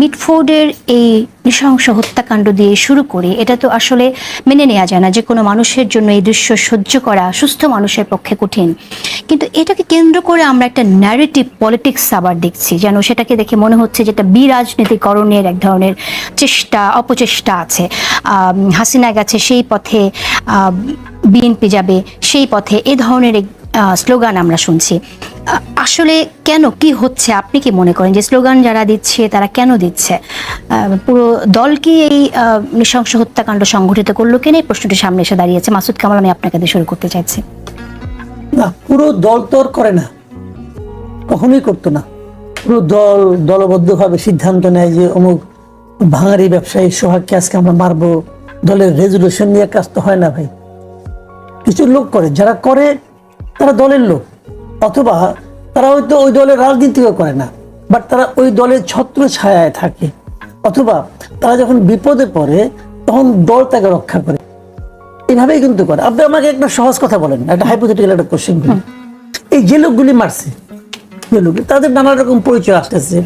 মিটফোর্ডের এই নৃশংস হত্যাকাণ্ড দিয়ে শুরু করে, এটা তো আসলে মেনে নেওয়া যায় না যে কোনো মানুষের জন্য এই দৃশ্য সহ্য করা সুস্থ মানুষের পক্ষে কঠিন। কিন্তু এটাকে কেন্দ্র করে আমরা একটা ন্যারেটিভ পলিটিক্স আবার দেখছি, যেন সেটাকে দেখে মনে হচ্ছে যেটা বিরাজনীতিকরণের এক ধরনের চেষ্টা, অপচেষ্টা আছে। হাসিনা গেছে সেই পথে বিএনপি যাবে সেই পথে, এ ধরনের স্লোগান আমরা শুনছি। আসলে কেন, কি হচ্ছে? আপনি কি মনে করেন যে স্লোগান যারা দিচ্ছে, তারা কেন দিচ্ছে? পুরো দল কি এই নৃশংস হত্যাকাণ্ড সংঘটিত করল কেন? এই প্রশ্নটি সামনে এসে দাঁড়িয়েছে। মাসুদ কামাল, আমি আপনাকে দিয়ে শুরু করতে চাইছি। না, পুরো দল তো করে না। কখনোই করতো না। পুরো দল দলবদ্ধভাবে সিদ্ধান্ত নেয় যে অমুক ভাঙারি ব্যবসায়ী সোহাগকে আজকে আমরা মারবো। দলের রেজুলেশন নিয়ে কাজ তো হয় না ভাই। কিছু লোক করে। যারা করে, তারা দলের লোক। অথবা তারা হয়তো ওই দলের রাজনীতিও করে না বাট তারা ওই দলের ছত্র ছায়ায় থাকে। অথবা তারা যখন বিপদে পড়ে, তখন দল তাকে রক্ষা করে। এইভাবেই কিন্তু করে। আপনি আমাকে একটা সহজ কথা বলেন, একটা হাইপোথেটিক্যাল একটা কোশ্চেন এই যে লোকগুলি মারছে, যে লোক তাদের নানা রকম পরিচয় আসতেছে।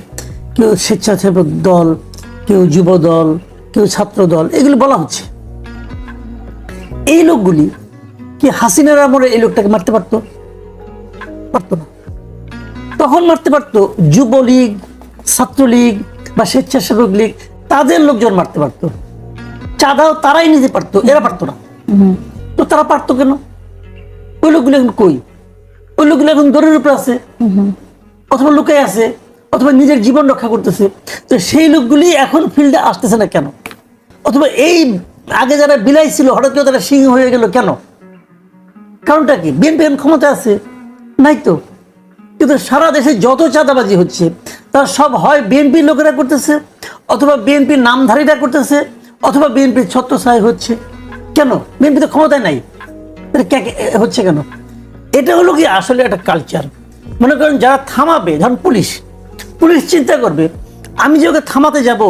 কেউ স্বেচ্ছাসেবক দল, কেউ যুব দল, কেউ ছাত্র দল, এগুলি বলা হচ্ছে। এই লোকগুলি কি হাসিনার আমলে এই লোকটাকে মারতে পারতো? পারতো না। তখন মারতে পারতো যুবলীগ ছাত্রলীগ বা স্বেচ্ছাসেবক লীগ তাদের লোকজন মারতে পারতো। চাঁদাও তারাই নিতে পারতো এরা পারতো না। তো তারা পারতো কেন? ওই লোকগুলো এখন কই? ওই লোকগুলো এখন দরের উপরে আছে। অথবা লুকায় আছে অথবা নিজের জীবন রক্ষা করতেছে। তো সেই লোকগুলি এখন ফিল্ডে আসতেছে না কেন? অথবা এই আগে যারা বিলাই ছিল হঠাৎ করে তারা সিংহ হয়ে গেল কেন? কারণটা কি? বিএনপি এখন ক্ষমতা আছে। নাই তো? কিন্তু সারা দেশে যত চাঁদাবাজি হচ্ছে, তার সব হয় বিএনপির লোকেরা করতেছে, অথবা বিএনপির নামধারীরা করতেছে, অথবা বিএনপির ছত্রছায় হচ্ছে। কেন? বিএনপি তো ক্ষমতায় নাই। হচ্ছে কেন? এটা হলো কি আসলে একটা কালচার মনে করেন যারা থামাবে, ধরুন পুলিশ পুলিশ চিন্তা করবে, আমি যে ওকে থামাতে যাব,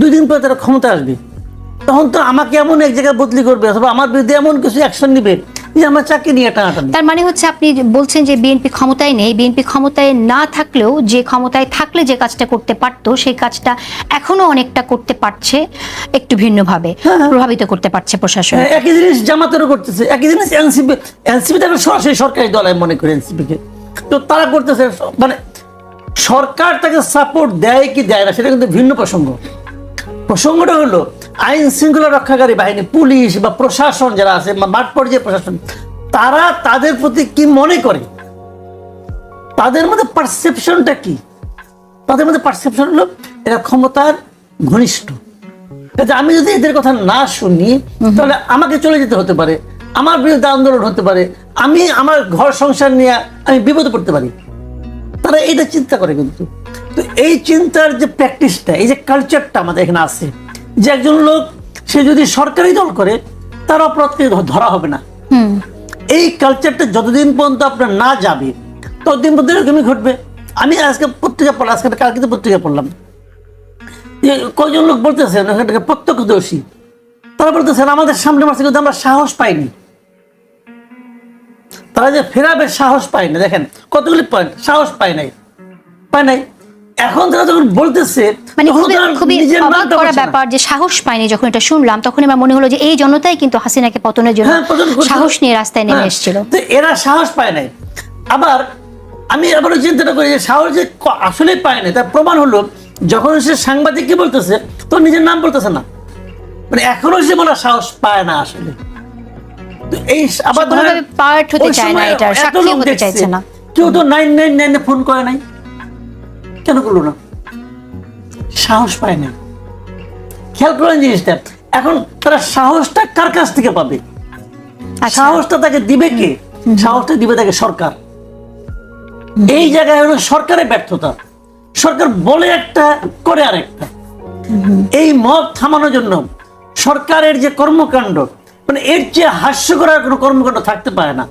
দুই দিন পরে তারা ক্ষমতা আসবে, তখন তো আমাকে এমন এক জায়গায় বদলি করবে, অথবা আমার বিরুদ্ধে এমন কিছু অ্যাকশন নিবে যে আমার চাকরি নিয়ে টানাটানি। তার মানে হচ্ছে আপনি বলছেন যে বিএনপি ক্ষমতায় নেই বিএনপি ক্ষমতায় না থাকলেও যে ক্ষমতায় থাকলে যে কাজটা করতে পারতো সেই কাজটা এখনও অনেকটা করতে পারছে একটু ভিন্নভাবে প্রভাবিত করতে পারছে প্রশাসন। হ্যাঁ, একই জিনিস জামাতেরও করতেছে একই জিনিস এনসিপি এনসিপি তাকে সরাসরি সরকারি দল মনে করি এনসিপি কে তো তারা করতেছে মানে সরকার তাকে সাপোর্ট দেয় কি দেয় না সেটা কিন্তু ভিন্ন প্রসঙ্গ। প্রসঙ্গটা হলো আইন শৃঙ্খলা রক্ষাকারী বাহিনী পুলিশ বা প্রশাসন যারা আছে বা মাঠ পর্যায়ে প্রশাসন তারা তাদের প্রতি কি মনে করে? তাদের মধ্যে পারসেপশনটা কি? তাদের মধ্যে পারসেপশন হলো এরা ক্ষমতার ঘনিষ্ঠ। আমি যদি এদের কথা না শুনি তাহলে আমাকে চলে যেতে হতে পারে আমার বিরুদ্ধে আন্দোলন হতে পারে আমি আমার ঘর সংসার নিয়ে আমি বিপদে পড়তে পারি। তারা এটা চিন্তা করে কিন্তু। তো এই চিন্তার যে প্র্যাকটিসটা এই যে কালচারটা আমাদের এখানে আছে যে একজন লোক সে যদি সরকারি দল করে তার অপরাধকে ধরা হবে না। এই কালচারটা যতদিন পর্যন্ত আপনার না যাবে ততদিন পর্যন্ত এরকমই ঘটবে। আমি আজকে পত্রিকা পড়লাম আজকে কালকে তো পত্রিকা পড়লাম। যে কয়জন লোক বলতেছেন এখানটাকে প্রত্যক্ষদর্শী। তারা বলতেছেন আমাদের সামনে মাসে কিন্তু আমরা সাহস পাইনি। তারা যে ফেরাবে সাহস পায় না। দেখেন কতগুলি পয়েন্ট সাহস পায় নাই। পায় নাই। এখন তারা যখন বলতেছে মানে খুবই অবাক করা ব্যাপার যে সাহস পাইনি যখন এটা শুনলাম তখন আমার মনে হলো যে এই জনতাই কিন্তু হাসিনাকে পতনের জন্য হ্যাঁ। সাহস নিয়ে রাস্তায় নেমে হ্যাঁ, এসেছিল। তো এরা সাহস পায় নাই। আবার আমি আবারও চিন্তাটা করি যে সাহস যে ক- আসলেই পায় তার প্রমাণ হলো যখন সে সাংবাদিককে বলতেছে তো নিজের নাম বলতেছে না। মানে এখনও সে বলা সাহস পায় না আসলে। এই আবার ধরেন, হতে চায় না এত সাক্ষী হতে চাইছে না। কেউ তো নাইন নাইন নাইনে ফোন করে নাই। কেন করল না? সাহস পায় না। খেয়াল করেন জিনিসটা। এখন তারা সাহসটা কার কাছ থেকে পাবে? আচ্ছা। সাহসটা তাকে দিবে কে? সাহসটা দিবে তাকে সরকার। এই জায়গায় হলো সরকারের ব্যর্থতা। সরকার বলে একটা করে আর একটা এই মত থামানোর জন্য সরকারের যে কর্মকাণ্ড মানে এর চেয়ে হাস্যকর আর কোনো কর্মকাণ্ড থাকতে পারে না।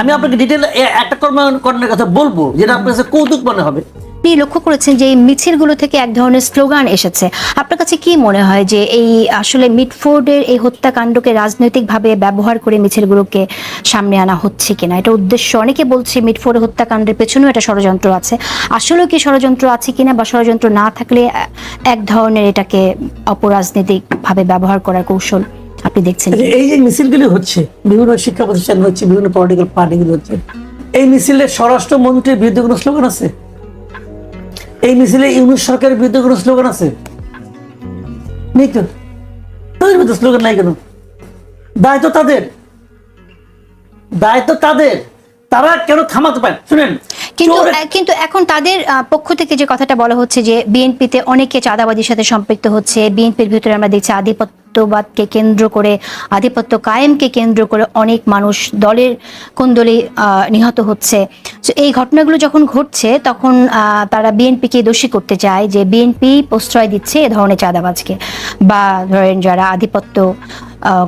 আমি আপনাকে ডিটেল একটা কর্মকাণ্ডের কথা বলব যেটা আপনার কাছে কৌতুক মনে হবে। আপনি লক্ষ্য করেছেন যে এই মিছিলগুলো থেকে এক ধরনের স্লোগান এসেছে। আপনার কাছে কি মনে হয় যে এই আসলে মিটফোর্ডের এই হত্যাকাণ্ডকে রাজনৈতিকভাবে ব্যবহার করে মিছিলগুলোকে সামনে আনা হচ্ছে কিনা? এটা উদ্দেশ্য। অনেকে বলছে মিটফোর্ডের হত্যাকাণ্ডের পেছনেও একটা ষড়যন্ত্র আছে। আসলেও কি ষড়যন্ত্র আছে কিনা বা ষড়যন্ত্র না থাকলে এক ধরনের এটাকে অপরাজনৈতিক ভাবে ব্যবহার করার কৌশল আপনি দেখছেন এই যে- মিছিলগুলি হচ্ছে, বিভিন্ন শিক্ষা প্রতিষ্ঠান হচ্ছে, বিভিন্ন পলিটিক্যাল পার্টিগুলো হচ্ছে, এই মিছিলে স্বরাষ্ট্রমন্ত্রীর বিরুদ্ধে কোনো স্লোগান আছে? এই মিছিলে ইউনুস সরকারের বিরুদ্ধে কোনো স্লোগান আছে? নেই তো। তাদের বিরুদ্ধে স্লোগান নাই কেন? দায় তো তাদের। দায় তো তাদের। তারা কেন থামাতে পারে? শুনেন। কিন্তু কিন্তু এখন তাদের পক্ষ থেকে যে কথাটা বলা হচ্ছে যে বিএনপিতে অনেকে চাঁদাবাজির সাথে সম্পৃক্ত হচ্ছে বিএনপির ভিতরে আমরা দেখছি আধিপত্যবাদকে কেন্দ্র করে আধিপত্য কায়েমকে কেন্দ্র করে অনেক মানুষ দলের কোন দলে নিহত হচ্ছে। তো এই ঘটনাগুলো যখন ঘটছে তখন আহ, তারা বিএনপিকে দোষী করতে চায় যে বিএনপি প্রশ্রয় দিচ্ছে এ ধরনের চাঁদাবাজকে বা ধরেন যারা আধিপত্য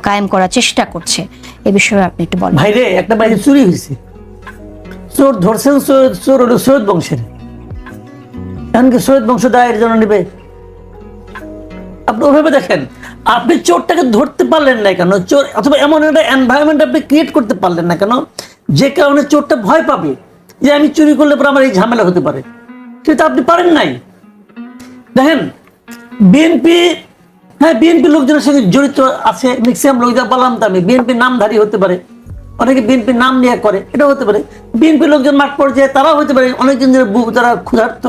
কায়েম করার চেষ্টা করছে। এ বিষয়ে আপনি একটু বলেন। ভাইরে একটা বাড়ি চুরি হয়েছে চোর ধরছেন চোর হলো সৈয়দ বংশের। এমনকি সৈয়দ বংশ দায়ের জন্য নেবে। আপনি ওভাবে দেখেন, আপনি চোরটাকে ধরতে পারলেন না কেন? চোর অথবা এমন একটা এনভায়রনমেন্ট আপনি ক্রিয়েট করতে পারলেন না কেন? যে কারণে চোরটা ভয় পাবে যে আমি চুরি করলে পরে আমার এই ঝামেলা হতে পারে। কিন্তু আপনি পারেন নাই। দেখেন বিএনপি হ্যাঁ বিএনপি লোকজনের সঙ্গে জড়িত আছে। ম্যাক্সিমাম লোক যা বললাম তো আমি বিএনপি নামধারী হতে পারে। অনেকে বিএনপি নাম নিয়ে করে এটা হতে পারে। বিএনপি লোকজন মাঠ পর্যায়ে তারাও হতে পারে, অনেকজন যারা বুক যারা ক্ষুধার্ত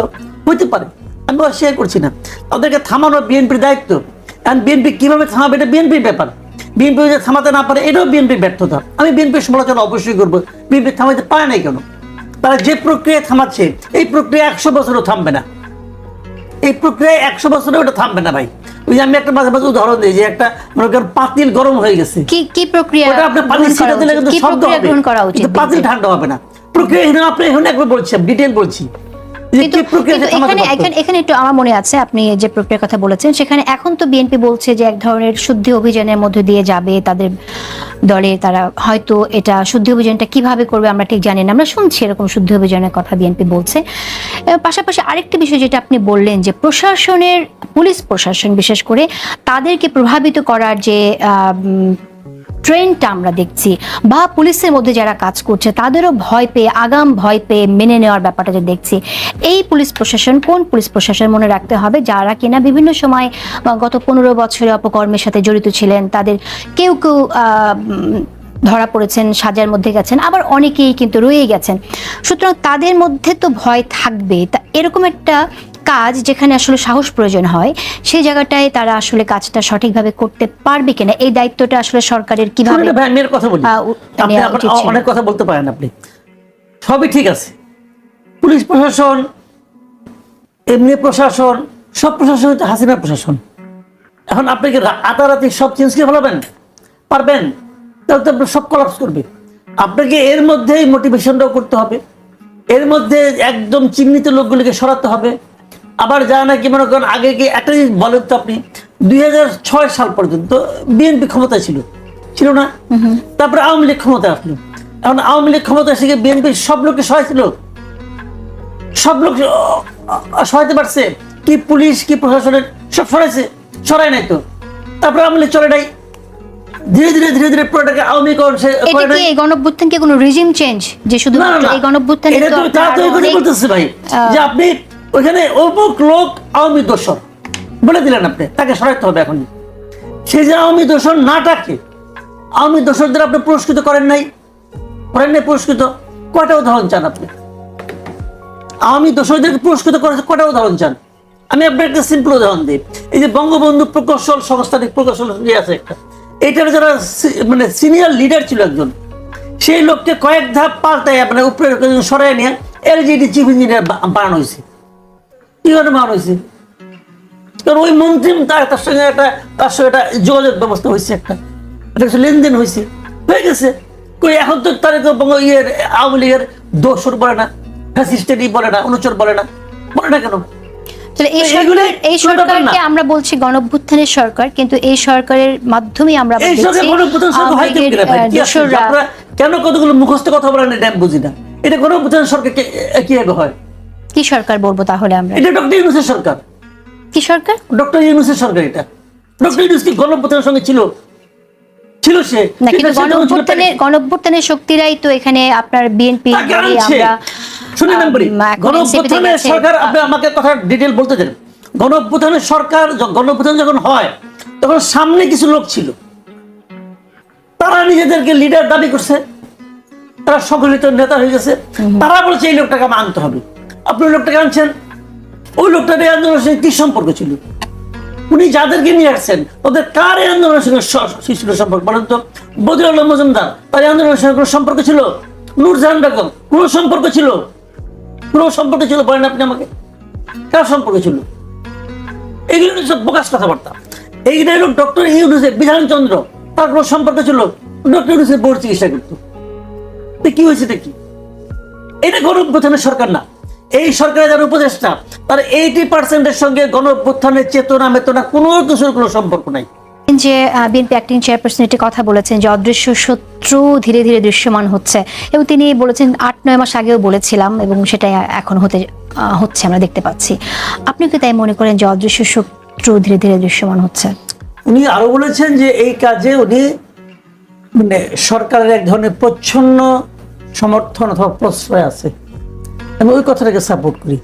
হতে পারে। আমি শেয়ার করছি না। তাদেরকে থামানো বিএনপির দায়িত্ব। কারণ বিএনপি কীভাবে থামাবে, এটা বিএনপির ব্যাপার। বিএনপি যদি থামাতে না পারে, এটাও বিএনপির ব্যর্থতা। আমি বিএনপির সমালোচনা অবশ্যই করব। বিএনপি থামাতে পারে নাই কেন? তারা যে প্রক্রিয়া থামাচ্ছে, এই প্রক্রিয়া একশো বছরও থামবে না। এই প্রক্রিয়ায় একশো বছরে ওটা থামবে না ভাই। ওই যে আমি একটা মাঝে মাঝে উদাহরণ দিই যে একটা মনে করেন পাতিল গরম হয়ে গেছে। কি কি প্রক্রিয়া ওটা আপনি পানি গ্রহণ ছিটা দিলে? কিন্তু শব্দ প্রক্রিয়া হবে গ্রহণ করা উচিত? কিন্তু পাতিল ঠান্ডা হবে না। প্রক্রিয়া এখানে আপনি এখন একবার বলছি ডিটেল বলছি। কিন্তু এখানে একটু আমার মনে আছে আপনি যে প্রক্রিয়ার কথা বলেছেন সেখানে এখন তো বিএনপি বলছে যে এক ধরনের শুদ্ধি অভিযানের মধ্যে দিয়ে যাবে তাদের দলে তারা হয়তো এটা শুদ্ধি অভিযানটা কীভাবে করবে আমরা ঠিক জানি না। আমরা শুনছি এরকম শুদ্ধি অভিযানের কথা বিএনপি বলছে। পাশাপাশি আরেকটি বিষয় যেটা আপনি বললেন যে প্রশাসনের পুলিশ প্রশাসন বিশেষ করে তাদেরকে প্রভাবিত করার যে ট্রেন্ডটা আমরা দেখছি। বা পুলিশের মধ্যে যারা কাজ করছে, তাদেরও ভয় পেয়ে, আগাম ভয় পেয়ে মেনে নেওয়ার ব্যাপারটা যে দেখছি। এই পুলিশ প্রশাসন, কোন পুলিশ প্রশাসন মনে রাখতে হবে? যারা কিনা বিভিন্ন সময় গত পনেরো বছরে অপকর্মের সাথে জড়িত ছিলেন, তাদের কেউ কেউ ধরা পড়েছেন, সাজার মধ্যে গেছেন, আবার অনেকেই কিন্তু রয়ে গেছেন। সুতরাং তাদের মধ্যে তো ভয় থাকবে তা এরকম একটা কাজ যেখানে আসলে সাহস প্রয়োজন হয় সেই জায়গাটায় তারা আসলে কাজটা সঠিকভাবে করতে পারবে কিনা এই দায়িত্বটা আসলে সরকারের কীভাবে আমি কথা বলি। অনেক কথা বলতে পারেন আপনি। সবই ঠিক আছে। পুলিশ প্রশাসন এমনি প্রশাসন সব প্রশাসন হচ্ছে হাসিনা প্রশাসন। এখন আপনি কি রাতারাতি সব চেঞ্জ করে ফেলাবেন? পারবেন? তাহলে তো সব কলাপস করবে। আপনাকে এর মধ্যেই মোটিভেশনটাও করতে হবে। এর মধ্যে একদম চিহ্নিত লোকগুলিকে সরাতে হবে। আবার যা নাকি মনে করেন আগে কি একটা জিনিস বলেন তো আপনি দুই সাল পর্যন্ত বিএনপি ক্ষমতায় ছিল। ছিল না? তারপরে আওয়ামী লীগ ক্ষমতায় আসলো। এখন আওয়ামী লীগ ক্ষমতা এসে বিএনপি সব লোককে সহায়ছিল সব লোক সহায়তে পারছে কি পুলিশ কি প্রশাসনের সব সরাইছে। সরাই নাই তো। তারপরে আওয়ামী লীগ চলে নাই। ধীরে ধীরে ধীরে ধীরে পুরোটাকে আওয়ামী করণ সে এটা কি এই গণঅভ্যুত্থান কি কোনো রিজিম চেঞ্জ যে শুধু না, না, না। এই গণঅভ্যুত্থানে এটা তো তো তো আপনার এই কথাই অনেক- বলতেছে ভাই যে আপনি ওখানে অমুক লোক আওয়ামী দোষর। বলে দিলেন আপনি, তাকে সরাইতে হবে এখন সে যে আওয়ামী দোষর না ডাকে, আওয়ামী দোষরদের আপনি পুরস্কৃত করেন নাই? করেন নাই পুরস্কৃত? কয়টা উদাহরণ চান আপনি? আওয়ামী দোষরদেরকে পুরস্কৃত করার কয়টা উদাহরণ চান? আমি আপনার একটা সিম্পল উদাহরণ দিই। এই যে বঙ্গবন্ধু প্রকৌশল সংস্থানিক প্রকৌশল ইয়ে আছে একটা। এটার যারা মানে সিনিয়র লিডার ছিল একজন, সেই লোককে কয়েক ধাপ পাল্টায় মানে উপরে সরাই নিয়ে এলজিডি চিফ ইঞ্জিনিয়ার বানানো হয়েছে। কি করে হয়েছে? কারণ ওই মন্ত্রী তার তার সঙ্গে একটা তার সঙ্গে একটা যোগাযোগ ব্যবস্থা হয়েছে একটা। একটা কিছু লেনদেন হয়েছে। হয়ে গেছে। কই এখন তো তার তো ইয়ের আওয়ামী লীগের দোষর বলে না ফ্যাসিস্টেরই বলে না অনুচর বলে না। বলে না কেন? এই সরকারকে আমরা বলছি গণঅভ্যুত্থানের সরকার কিন্তু এই সরকারের মাধ্যমেই আমরা কোনো কতগুলো মুখস্থ কথা বলেন এটা বুঝি না। এটা কোনো প্রধান সরকার কে- কীভাবে হয়? কি সরকার বলব তাহলে আমরা? এটা ডক্টর ইউনুসের সরকার। কি সরকার? ডক্টর ইউনুসের সরকার এটা। ডক্টর ইউনুস কি গণপ্রধানের সঙ্গে ছিল? ছিল সে। কিন্তু গণঅভ্যুত্থানের গণঅভ্যুত্থানের শক্তিরাই তো এখানে আপনার বিএনপি আমরা বলি, গণঅভ্যুত্থানের তে গেছে। সরকার আপনি আমাকে কথা ডিটেল বলতে দেন। গণঅভ্যুত্থানের সরকার গণঅভ্যুত্থান যখন হয় তখন সামনে কিছু লোক ছিল। তারা নিজেদেরকে লিডার দাবি করছে। তারা সংগঠিত নেতা হয়ে গেছে। তারা বলছে এই লোকটাকে আমার আনতে হবে। আপনি লোকটাকে আনছেন? ওই লোকটা আন্দোলনের সঙ্গে কি সম্পর্ক ছিল? উনি যাদেরকে নিয়ে আসছেন, ওদের কার এই আন্দোলনের সঙ্গে ছিল সম্পর্ক? বলেন তো। বদিউল আলম মজুমদার, তার এই আন্দোলনের সঙ্গে কোনো সম্পর্ক ছিল? নূরজাহান বেগম, কোনো সম্পর্ক ছিল? কোনো সম্পর্ক ছিল? বলেন আপনি আমাকে। কার সম্পর্ক ছিল? এগুলো সব বোকাস কথাবার্তা। এইটা হলো ডক্টর ইউনুসের বিধানচন্দ্র, তার কোনো সম্পর্ক ছিল? ডক্টর ইউনুসের বোর্ড চিকিৎসা করতো। কি হয়েছে এটা কি এটা সরকার না। এই সরকারের যারা উপদেষ্টা তার এইটি পার্সেন্টের সঙ্গে গণ অভ্যুত্থানের চেতনা মেতনা কোনো কিছুর কোনো সম্পর্ক নাই। যে বিএনপি অ্যাক্টিং চেয়ারপারসন একটি কথা বলেছেন যে অদৃশ্য শত্রু ধীরে ধীরে দৃশ্যমান হচ্ছে। এবং তিনি বলেছেন আট নয় মাস আগেও বলেছিলাম এবং সেটাই এখন হতে হচ্ছে আমরা দেখতে পাচ্ছি। আপনি কি তাই মনে করেন যে অদৃশ্য শত্রু ধীরে ধীরে দৃশ্যমান হচ্ছে? উনি আরও বলেছেন যে এই কাজে উনি মানে সরকারের এক ধরনের প্রচ্ছন্ন সমর্থন অথবা প্রশ্রয় আছে। আমি ওই কথাটাকে সাপোর্ট করি।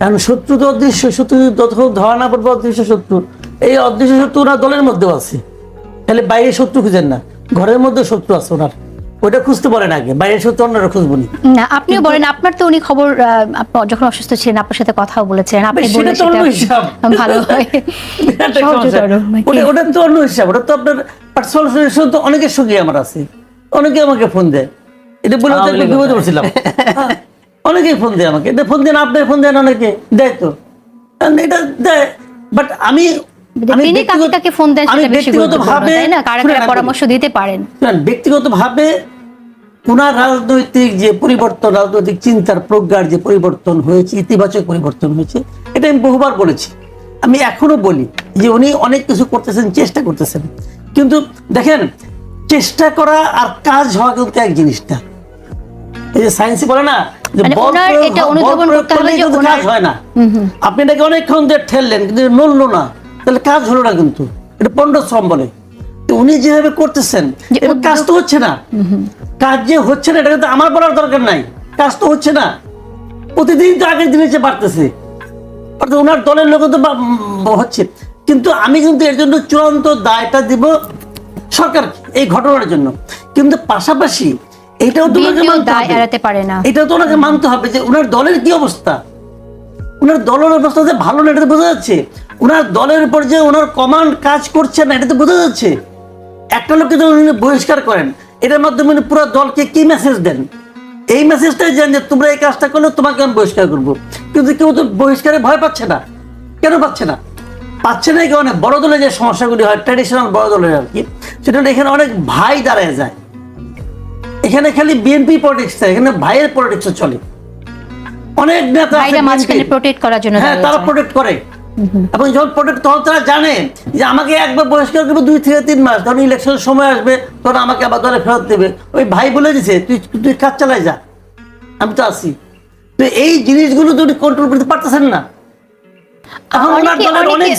কারণ শত্রু তো অদৃশ্য শত্রু যতক্ষণ ধরা না পড়বে অদৃশ্য শত্রু। এই অদৃশ্য শত্রু ওনার দলের মধ্যেও আছে। তাহলে বাইরে শত্রু খুঁজেন না। ঘরের মধ্যে শত্রু আছে ওনার। ওইটা খুঁজতে পারেন আগে। বাইরের শত্রু অন্যরা খুঁজবো না। আপনিও বলেন আপনার তো উনি খবর আপনি যখন অসুস্থ ছিলেন আপনার সাথে কথাও বলেছিলেন আপনি সেটা ভালো হয়? ওটা ওটা তো অন্য হিসাব। ওটা তো আপনার পার্সোনাল রিলেশন তো অনেকের সঙ্গে আমার আছে। অনেকে আমাকে ফোন দেয়। এটা বলে একটু বিপদে পড়ছিলাম। অনেকেই ফোন দেয় আমাকে। ফোন দেন আপনি ফোন দেন অনেকে। দেয় তো। এটা দেয়। বাট আমি আমি তিনি কাকে ফোন দেন সেটা বেশি গুরুত্বপূর্ণ তাই না? কারা কারা পরামর্শ দিতে পারেন? ব্যক্তিগতভাবে ওনার রাজনৈতিক যে পরিবর্তন রাজনৈতিক চিন্তার প্রজ্ঞার যে পরিবর্তন হয়েছে ইতিবাচক পরিবর্তন হয়েছে এটা আমি বহুবার বলেছি। আমি এখনও বলি যে উনি অনেক কিছু করতেছেন চেষ্টা করতেছেন। কিন্তু দেখেন চেষ্টা করা আর কাজ হওয়া কিন্তু এক জিনিসটা। এই যে সায়েন্সে বলে না যে মানে যে কাজ হয় না। আপনি এটাকে অনেকক্ষণ ধরে ঠেললেন কিন্তু নড়লো না। তাহলে কাজ হলো না কিন্তু। এটা পণ্ড শ্রম বলে উনি যেভাবে করতেছেন কাজ তো হচ্ছে না। কাজ যে হচ্ছে না এটা কিন্তু আমার বলার দরকার নাই। কাজ তো হচ্ছে না। প্রতিদিন তো আগের দিনের চেয়ে বাড়তেছে। অর্থাৎ ওনার দলের লোক তো হচ্ছে। কিন্তু আমি কিন্তু এর জন্য চূড়ান্ত দায়টা দিব সরকার এই ঘটনার জন্য। কিন্তু পাশাপাশি এটাও তো ওনাকে মানতে হবে। এড়াতে পারে না। এটাও তো ওনাকে মানতে হবে যে ওনার দলের কি অবস্থা? ওনার দলের অবস্থা যে ভালো না এটা তো বোঝা যাচ্ছে। ওনার দলের উপর যে ওনার কমান্ড কাজ করছে না এটা তো বোঝা যাচ্ছে। একটা লোককে যখন উনি বহিষ্কার করেন। এটার মাধ্যমে উনি পুরো দলকে কি মেসেজ দেন? এই মেসেজটাই দেন যে তোমরা এই কাজটা করলে তোমাকে আমি বহিষ্কার করব। কিন্তু কেউ তো বহিষ্কারে ভয় পাচ্ছে না। কেন পাচ্ছে না? পাচ্ছে না কারণে বড় দলে যে সমস্যাগুলি হয় ট্র্যাডিশনাল বড় দলের আর কি সেটা এখানে অনেক ভাই দাঁড়ায় যায়। এখানে খালি বিএনপি পলিটিক্স এখানে ভাইয়ের পলিটিক্স চলে। অনেক নেতা ভাইরা মাঝখানে প্রোটেক্ট করার জন্য হ্যাঁ তারা। প্রোটেক্ট করে। এবং যখন প্রোটেক্ট তখন তারা জানে যে আমাকে একবার বহিষ্কার করবে দুই থেকে তিন মাস তখন ইলেকশনের সময় আসবে তখন আমাকে আবার দলে ফেরত দেবে। ওই ভাই বলে দিছে তুই তুই কাজ চালাই যা আমি তো আছি। তো এই জিনিসগুলো উনি কন্ট্রোল করতে পারতেছেন না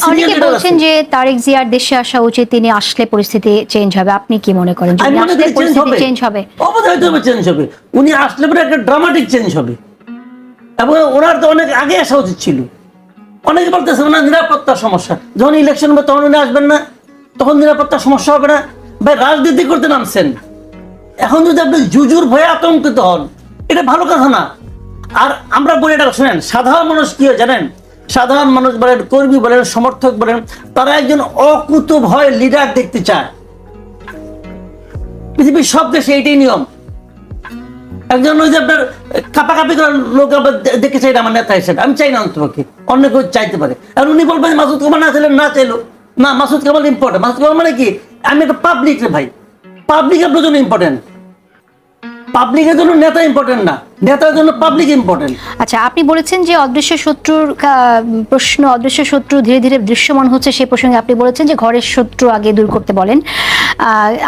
অনেকে বলছেন যে তারেক জিয়ার দেশে আসা উচিত তিনি আসলে পরিস্থিতি চেঞ্জ হবে। আপনি কি মনে করেন? আমি যদি আসলে পরিস্থিতি চেঞ্জ হবে। অবধারিত চেঞ্জ হবে। উনি আসলে পরে একটা ড্রামাটিক চেঞ্জ হবে। এবং ওনার তো অনেক আগে আসা উচিত ছিল। অনেকে বলতেছে ওনার নিরাপত্তার সমস্যা। যখন ইলেকশন হবে তখন উনি আসবেন না। তখন নিরাপত্তার সমস্যা হবে না। ভাই রাজনীতি করতে নামছেন। এখন যদি আপনি জুজুর ভয়ে আতঙ্কিত হন এটা ভালো কথা না। আর আমরা বলি এটা শুনেন সাধারণ মানুষ কি হয় জানেন? সাধারণ মানুষ বলেন, কর্মী বলেন, সমর্থক বলেন, তারা একজন অকুত ভয় লিডার দেখতে চায়। পৃথিবীর সব দেশে এইটাই নিয়ম। একজন ওই যে আপনার কাপাকাপি করার লোক আবার দেখে চাই আমার নেতা হিসেবে। আমি চাই না অন্তপক্ষে, অন্য কেউ চাইতে পারে। আর উনি বলবেন, মাসুদ কামাল না চাইলেন না চাইলো। না, মাসুদ কামাল ইম্পর্টেন্ট মাসুদ কামাল মানে কি? আমি একটা পাবলিক রে ভাই। পাবলিক আপনার ইম্পর্টেন্ট পাবলিকের জন্য নেতা ইম্পর্টেন্ট না। নেতার জন্য পাবলিক ইম্পর্টেন্ট আচ্ছা আপনি বলেছেন যে অদৃশ্য শত্রুর প্রশ্ন অদৃশ্য শত্রু ধীরে ধীরে দৃশ্যমান হচ্ছে সেই প্রসঙ্গে আপনি বলেছেন যে ঘরের শত্রু আগে দূর করতে বলেন।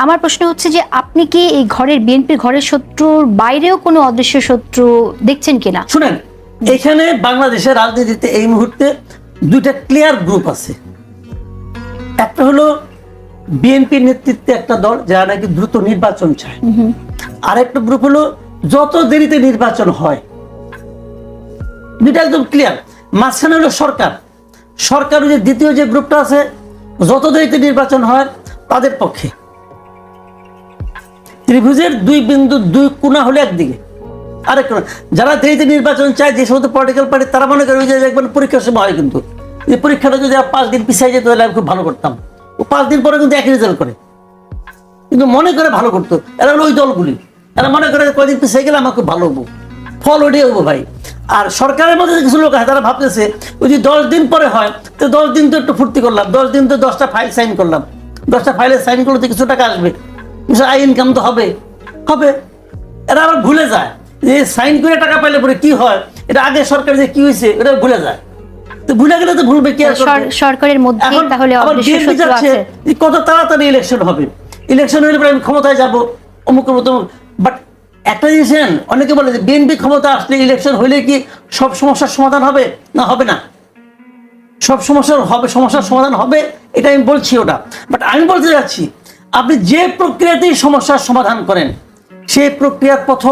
আমার প্রশ্ন হচ্ছে যে আপনি কি এই ঘরের বিএনপির ঘরের শত্রুর বাইরেও কোনো অদৃশ্য শত্রু দেখছেন কিনা? শুনেন এখানে বাংলাদেশের রাজনীতিতে এই মুহূর্তে দুইটা ক্লিয়ার গ্রুপ আছে। একটা হলো বিএনপি নেতৃত্বে একটা দল যারা নাকি দ্রুত নির্বাচন চায়। আর একটা গ্রুপ হলো, যত দেরিতে নির্বাচন হয়। দুইটা একদম ক্লিয়ার মাঝখানে হলো সরকার। সরকার যে দ্বিতীয় যে গ্রুপটা আছে, যত দেরিতে নির্বাচন হয়, তাদের পক্ষে। ত্রিভুজের দুই বিন্দু, দুই কোণা হলে একদিকে। আরেক যারা দেরিতে নির্বাচন চায়, যে সমস্ত পলিটিক্যাল পার্টি তারা মনে করে যে দেখবেন পরীক্ষার সময় হয় কিন্তু। এই পরীক্ষাটা যদি পাঁচ দিন পিছিয়ে যেত, তাহলে আমি খুব ভালো করতাম। পাঁচ দিন পরে কিন্তু একই রেজাল্ট করে। কিন্তু মনে করে ভালো করতো। এরা হলো ওই দলগুলি। এরা মনে করে কয়েকদিন পিছিয়ে গেলে আমার খুব ভালো হব। ফল ওটাই হব ভাই। আর সরকারের মধ্যে কিছু লোক আছে, তারা ভাবতেছে, ওই যে দশ দিন পরে হয়, তো দশ দিন তো একটু ফুর্তি করলাম, দশ দিন তো দশটা ফাইল সাইন করলাম। দশটা ফাইলে সাইন করলে তো কিছু টাকা আসবে। কিছু আই ইনকাম তো হবে। হবে। এরা আবার ভুলে যায়। যে সাইন করে টাকা পাইলে পরে কি হয়? এটা আগে সরকার যে কি হয়েছে এটা ভুলে যায়। তো ভুলে গেলে তো ভুলবে কি সরকারের মধ্যে তাহলে আছে। কত তাড়াতাড়ি ইলেকশন হবে। ইলেকশন হলে আমি ক্ষমতায় যাব অমুক বাট একটা জিনিস অনেকে বলে যে বিএনপি ক্ষমতা আসলে ইলেকশন হলে কি সব সমস্যার সমাধান হবে? না হবে না। সব সমস্যার হবে সমস্যার সমাধান হবে এটা আমি বলছি ওটা। বাট আমি বলতে যাচ্ছি আপনি যে প্রক্রিয়াতেই সমস্যার সমাধান করেন সেই প্রক্রিয়ার প্রথম